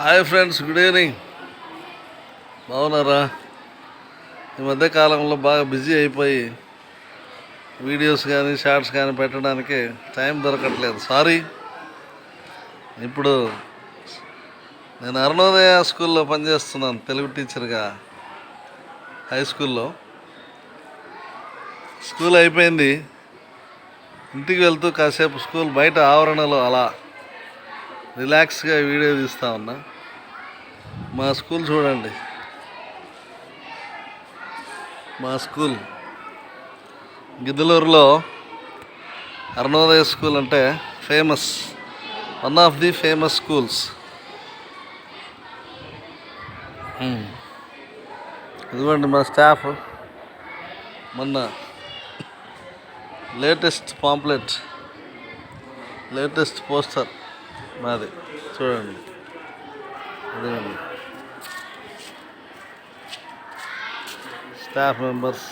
Hi friends good evening బాగున్నారా? ఈ మధ్య కాలంలో బాగా బిజీ అయిపోయి వీడియోస్ కానీ షార్ట్స్ కానీ పెట్టడానికి టైం దొరకట్లేదు. సారీ ఇప్పుడు నేను అరుణోదయ స్కూల్లో పనిచేస్తున్నాను తెలుగు టీచర్గా హై స్కూల్లో స్కూల్ అయిపోయింది. ఇంటికి వెళ్తూ కాసేపు స్కూల్ బయట ఆవరణలో అలా రిలాక్స్గా వీడియో తీస్తా ఉన్నా. మా స్కూల్ చూడండి. మా స్కూల్. గిద్దలూరులో అరుణోదయ స్కూల్ అంటే famous. One of the famous schools. ఇదిగోండి మా స్టాఫ్. మొన్న లేటెస్ట్ పాంప్లెట్ లేటెస్ట్ పోస్టర్. మాది. చూడండి. అదేనండి స్టాఫ్ మెంబర్స్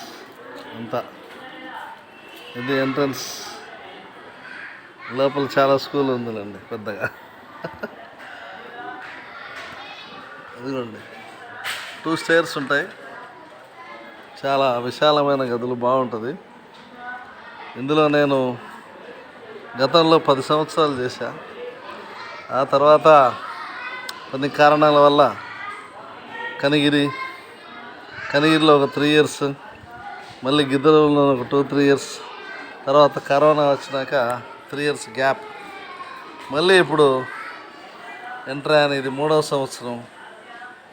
అంతా. ఇది ఎంట్రన్స్. లోపల చాలా స్కూల్ ఉందిలేండి పెద్దగా. అదిగోండి టూ స్టేర్స్ ఉంటాయి. చాలా విశాలమైన గదులు బాగుంటుంది. ఇందులో నేను గతంలో పది సంవత్సరాలు చేశాను ఆ తర్వాత కొన్ని కారణాల వల్ల కనిగిరి కనిగిరిలో ఒక త్రీ ఇయర్స్ మళ్ళీ గిద్దలూరులో ఒక టూ త్రీ ఇయర్స్ తర్వాత కరోనా వచ్చినాక త్రీ ఇయర్స్ గ్యాప్ మళ్ళీ ఇప్పుడు ఎంటర్ అయ్యాను ఇది మూడవ సంవత్సరం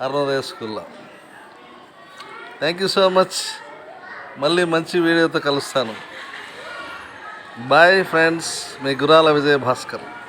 అరుణోదయ స్కూల్లో థ్యాంక్ యూ సో మచ్ మళ్ళీ మంచి వీడియోతో కలుస్తాను. బాయ్ ఫ్రెండ్స్ మీ గురాల విజయ భాస్కర్.